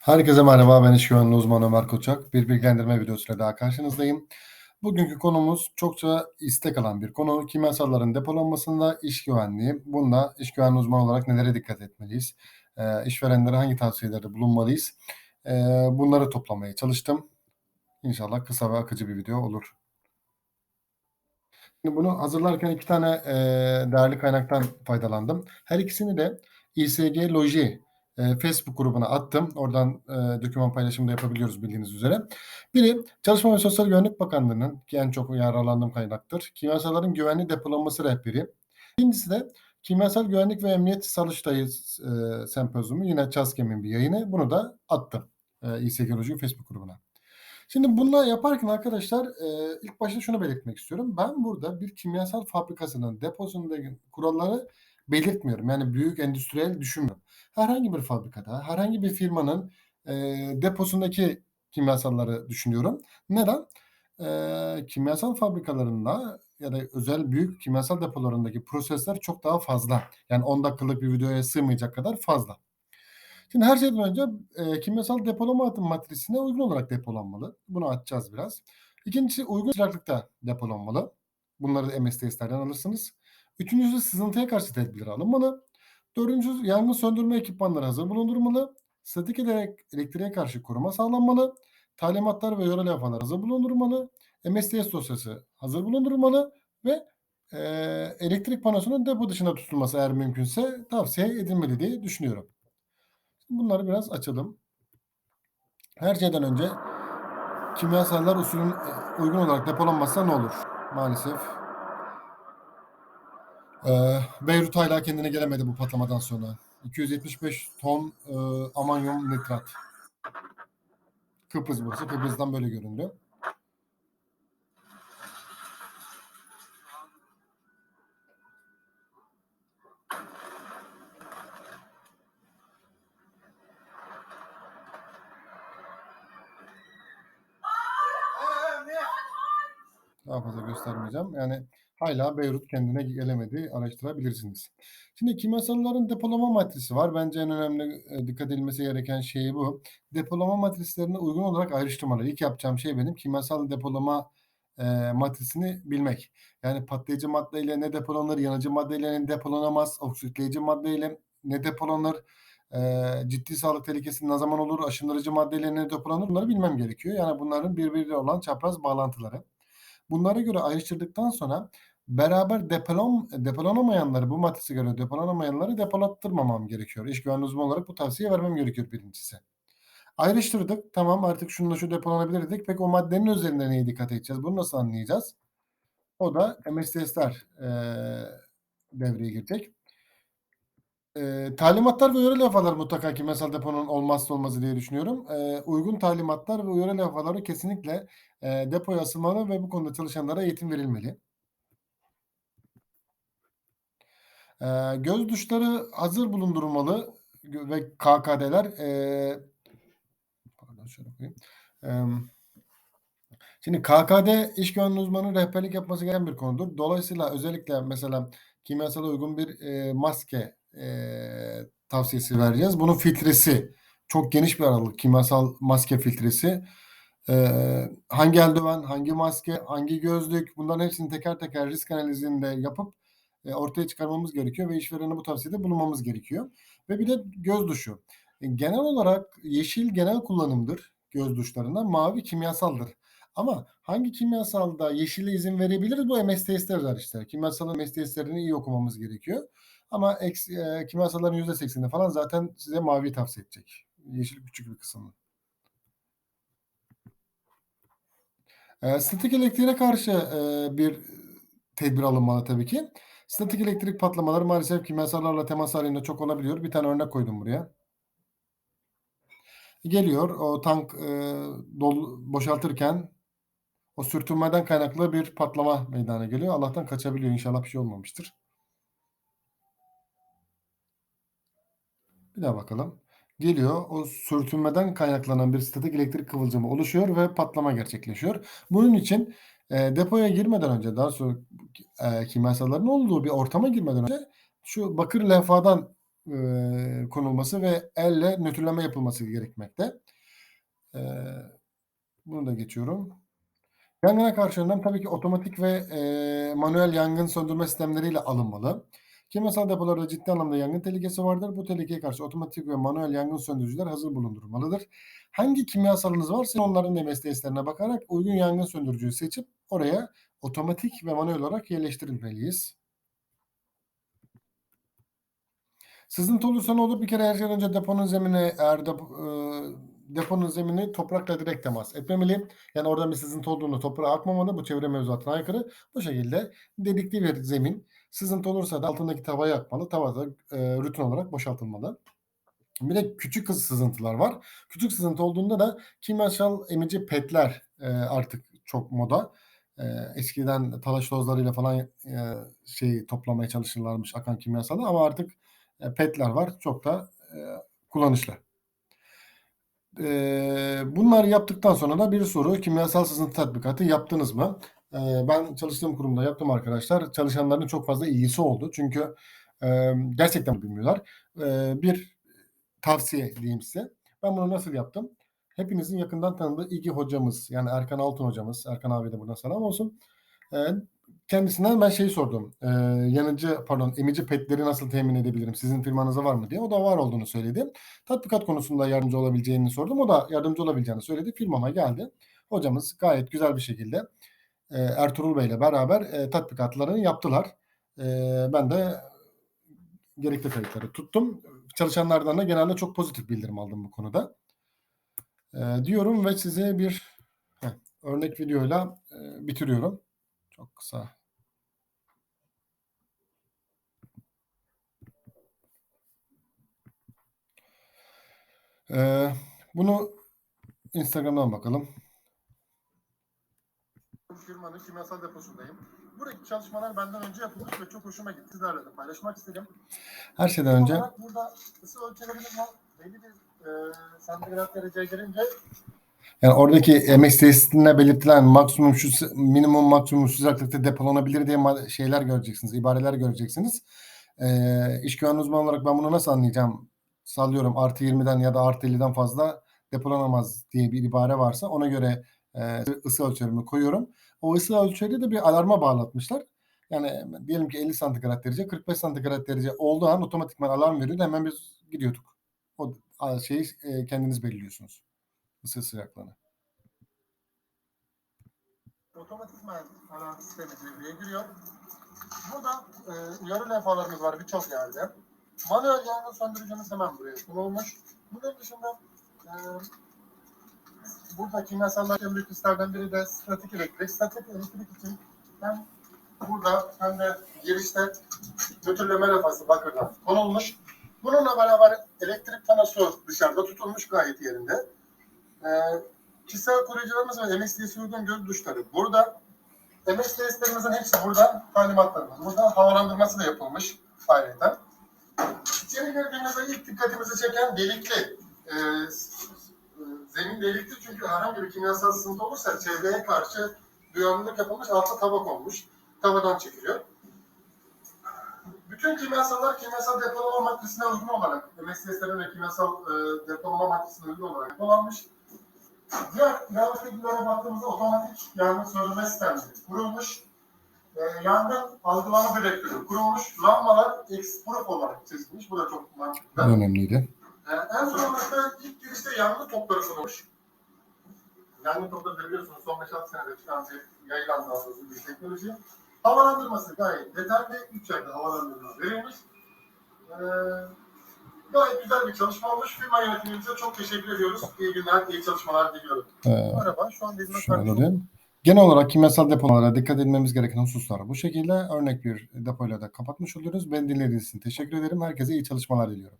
Herkese merhaba, ben iş güvenliği uzmanı Ömer Koçak. Bir bilgilendirme videosuyla daha karşınızdayım. Bugünkü konumuz çokça istek alan bir konu. Kimyasalların depolanmasında iş güvenliği. Bunda iş güvenliği uzmanı olarak nelere dikkat etmeliyiz? E, işverenlere hangi tavsiyelerde bulunmalıyız? E, bunları toplamaya çalıştım. İnşallah kısa ve akıcı bir video olur. Şimdi bunu hazırlarken iki tane e, değerli kaynaktan faydalandım. Her ikisini de İSG Loji e, Facebook grubuna attım. Oradan e, doküman paylaşımı da yapabiliyoruz bildiğiniz üzere. Biri Çalışma ve Sosyal Güvenlik Bakanlığı'nın ki en çok yararlandığım kaynaktır. Kimyasalların güvenli depolanması rehberi. İkincisi de Kimyasal Güvenlik ve Emniyet Salıştayı e, Sempozyumu yine CHASKEM'in bir yayını. Bunu da attım e, İSG Loji Facebook grubuna. Şimdi bunu yaparken arkadaşlar e, ilk başta şunu belirtmek istiyorum. Ben burada bir kimyasal fabrikasının deposundaki kuralları belirtmiyorum. Yani büyük endüstriyel düşünmüyorum. Herhangi bir fabrikada, herhangi bir firmanın e, deposundaki kimyasalları düşünüyorum. Neden? E, kimyasal fabrikalarında ya da özel büyük kimyasal depolarındaki prosesler çok daha fazla. Yani 10 dakikalık bir videoya sığmayacak kadar fazla. Şimdi her şeyden önce e, kimyasal depolama matrisine uygun olarak depolanmalı. Bunu açacağız biraz. İkincisi uygun sıcaklıkta depolanmalı. Bunları da MSTS'lerden alırsınız. Üçüncüsü sızıntıya karşı tedbirler alınmalı. Dördüncüsü yangın söndürme ekipmanları hazır bulundurulmalı. Statik elektriğe karşı koruma sağlanmalı. Talimatlar ve yöre levhalar hazır bulundurulmalı. MSTS dosyası hazır bulundurulmalı ve e, elektrik panosunun depo dışında tutulması eğer mümkünse tavsiye edilmeli diye düşünüyorum. Bunları biraz açalım. Her şeyden önce kimyasallar usulün uygun olarak depolanmazsa ne olur? Maalesef ee, Beyrut hala kendine gelemedi bu patlamadan sonra. 275 ton e, amanyum nitrat. Kıbrıs burası. Kıbrıs'tan böyle göründü. Daha fazla göstermeyeceğim. Yani hala Beyrut kendine gelemedi. Araştırabilirsiniz. Şimdi kimyasalların depolama matrisi var. Bence en önemli e, dikkat edilmesi gereken şey bu. Depolama matrislerini uygun olarak ayrıştırmalı. İlk yapacağım şey benim kimyasal depolama e, matrisini bilmek. Yani patlayıcı maddeyle ne depolanır, yanıcı maddeyle ne depolanamaz, oksitleyici maddeyle ne depolanır, e, ciddi sağlık tehlikesi ne zaman olur, aşındırıcı maddeyle ne depolanır bunları bilmem gerekiyor. Yani bunların birbiriyle olan çapraz bağlantıları. Bunlara göre ayrıştırdıktan sonra beraber depolon, depolanamayanları bu matrise göre depolanamayanları depolattırmamam gerekiyor. İş güvenliği uzmanı olarak bu tavsiye vermem gerekiyor birincisi. Ayrıştırdık. Tamam artık şununla şu depolanabilir dedik. Peki o maddenin üzerinde neye dikkat edeceğiz? Bunu nasıl anlayacağız? O da MSTS'ler e, devreye girecek. E, talimatlar ve uyarı levhaları mutlaka kimyasal deponun olmazsa olmazı diye düşünüyorum. E, uygun talimatlar ve uyarı levhaları kesinlikle e, depoya asılmalı ve bu konuda çalışanlara eğitim verilmeli. E, göz duşları hazır bulundurulmalı ve KKD'ler e, pardon şöyle koyayım. E, Şimdi KKD iş güvenliği uzmanı rehberlik yapması gereken bir konudur. Dolayısıyla özellikle mesela kimyasala uygun bir e, maske e, tavsiyesi vereceğiz. Bunun filtresi çok geniş bir aralık kimyasal maske filtresi. E, hangi eldiven, hangi maske, hangi gözlük bunların hepsini teker teker risk analizinde yapıp e, ortaya çıkarmamız gerekiyor ve işverene bu tavsiyede bulunmamız gerekiyor. Ve bir de göz duşu. E, genel olarak yeşil genel kullanımdır göz duşlarında, mavi kimyasaldır. Ama hangi kimyasalda yeşile izin verebiliriz? Bu MSTS'ler var işte. Kimyasalın MSTS'lerini iyi okumamız gerekiyor. Ama eks, e, kimyasalların %80'i falan zaten size mavi tavsiye edecek. Yeşil küçük bir kısmını. E, statik elektriğe karşı e, bir tedbir alınmalı tabii ki. Statik elektrik patlamaları maalesef kimyasallarla temas halinde çok olabiliyor. Bir tane örnek koydum buraya. Geliyor o tank e, dolu, boşaltırken o sürtünmeden kaynaklı bir patlama meydana geliyor. Allah'tan kaçabiliyor. İnşallah bir şey olmamıştır. Bir daha bakalım. Geliyor. O sürtünmeden kaynaklanan bir statik elektrik kıvılcımı oluşuyor ve patlama gerçekleşiyor. Bunun için e, depoya girmeden önce daha sonra e, kimyasalların olduğu bir ortama girmeden önce şu bakır levhadan eee, konulması ve elle nötrleme yapılması gerekmekte. Eee, bunu da geçiyorum. Yangına karşı önlem tabii ki otomatik ve, eee, manuel yangın söndürme sistemleriyle alınmalı. Kimyasal depolarda ciddi anlamda yangın tehlikesi vardır. Bu tehlikeye karşı otomatik ve manuel yangın söndürücüler hazır bulundurulmalıdır. Hangi kimyasalınız varsa onların testlerine bakarak uygun yangın söndürücüyü seçip oraya otomatik ve manuel olarak yerleştirilmeliyiz. Sızıntı olursa ne olur? Bir kere her şeyden önce deponun zemini eğer depo, eee, deponun zemini toprakla direkt temas etmemeli. Yani oradan bir sızıntı olduğunda toprağa akmamalı. Bu çevre mevzuatına aykırı. Bu şekilde delikli bir zemin. Sızıntı olursa da altındaki tavaya akmalı. Tava da eee, rutin olarak boşaltılmalı. Bir de küçük hız sızıntılar var. Küçük sızıntı olduğunda da kimyasal emici petler eee, artık çok moda. Eee, eskiden talaş tozlarıyla falan eee, şey toplamaya çalışırlarmış akan kimyasalı ama artık e, petler var. Çok da eee, kullanışlı. Eee, bunları yaptıktan sonra da bir soru kimyasal sızıntı tatbikatı yaptınız mı? Eee, ben çalıştığım kurumda yaptım arkadaşlar. Çalışanların çok fazla ilgisi oldu. Çünkü eee, gerçekten bilmiyorlar. Eee, bir tavsiye diyeyim size. Ben bunu nasıl yaptım? Hepinizin yakından tanıdığı İGİ hocamız yani Erkan Altun hocamız. Erkan abi de buradan selam olsun. Eee, kendisinden ben şeyi sordum. Eee, yanıcı pardon emici petleri nasıl temin edebilirim? Sizin firmanızda var mı diye. O da var olduğunu söyledi. Tatbikat konusunda yardımcı olabileceğini sordum. O da yardımcı olabileceğini söyledi. Firmama geldi. Hocamız gayet güzel bir şekilde eee, Ertuğrul Bey ile beraber eee, tatbikatlarını yaptılar. Eee, ben de gerekli kayıtları tuttum. Çalışanlardan da genelde çok pozitif bildirim aldım bu konuda. Eee, diyorum ve size bir heh, örnek videoyla eee, bitiriyorum. Çok kısa. Eee, bunu Instagram'dan bakalım. Firmanın kimyasal deposundayım. Buradaki çalışmalar benden önce yapılmış ve çok hoşuma gitti. Sizlerle de paylaşmak istedim. Her şeyden önce burada ısı ölçülebilir var. Belli bir e, santigrat dereceye gelince yani oradaki MX testinde belirtilen maksimum şu minimum maksimum sıcaklıkta depolanabilir diye şeyler göreceksiniz, ibareler göreceksiniz. Ee, iş güvenliği uzmanı olarak ben bunu nasıl anlayacağım? Sallıyorum artı 20'den ya da artı 50'den fazla depolanamaz diye bir ibare varsa ona göre e, ısı ölçerimi koyuyorum. O ısı ölçeri de bir alarma bağlatmışlar. Yani diyelim ki 50 santigrat derece, 45 santigrat derece olduğu an otomatikman alarm veriyordu. Hemen biz gidiyorduk. O şeyi e, kendiniz belirliyorsunuz. Isı sıcaklığını. otomatikman alarm sistemi devreye giriyor. Burada e, uyarı levhalarımız var birçok yerde. Manuel yangın söndürücümüz hemen buraya konulmuş. Bunun dışında e, burada kimyasallar en büyük risklerden biri de statik elektrik. Statik elektrik için hem burada hem de girişte nötrleme levhası bakırdan konulmuş. Bununla beraber elektrik panosu dışarıda tutulmuş gayet yerinde. Ee, kişisel koruyucularımız ve MSD'si uygun göz duşları burada. MSD'slerimizin hepsi burada. Talimatlarımız burada. Havalandırması da yapılmış ayrıca. İçeri girdiğimizde ilk dikkatimizi çeken delikli. E, zemin delikli çünkü herhangi bir kimyasal sızıntı olursa çevreye karşı duyarlılık yapılmış altı tabak olmuş. Tavadan çekiliyor. Bütün kimyasallar kimyasal depolama maddesine uygun olarak, MSDS'lerin ve kimyasal e, depolama maddesine uygun olarak depolanmış. Diğer yangın bilgilere baktığımızda otomatik yangın söndürme sistemi kurulmuş. E, yangın algılama direktörü kurulmuş. Lambalar X-Proof olarak çizilmiş. Bu da çok mantıklı. önemliydi. E, en son olarak da ilk girişte yangın topları sunulmuş. Yangın topları da biliyorsunuz son 5-6 senede çıkan bir yayılan daha bir teknoloji. Havalandırması gayet detaylı. 3 yerde havalandırma verilmiş. Ee, gayet güzel bir çalışma olmuş. Firma yönetimimize çok teşekkür ediyoruz. İyi günler, iyi çalışmalar diliyorum. Ee, Merhaba, şu an hizmet vermiş. Genel olarak kimyasal depolara dikkat etmemiz gereken hususlar bu şekilde. Örnek bir depoyla da kapatmış oluyoruz. Ben dinlediğiniz için teşekkür ederim. Herkese iyi çalışmalar diliyorum.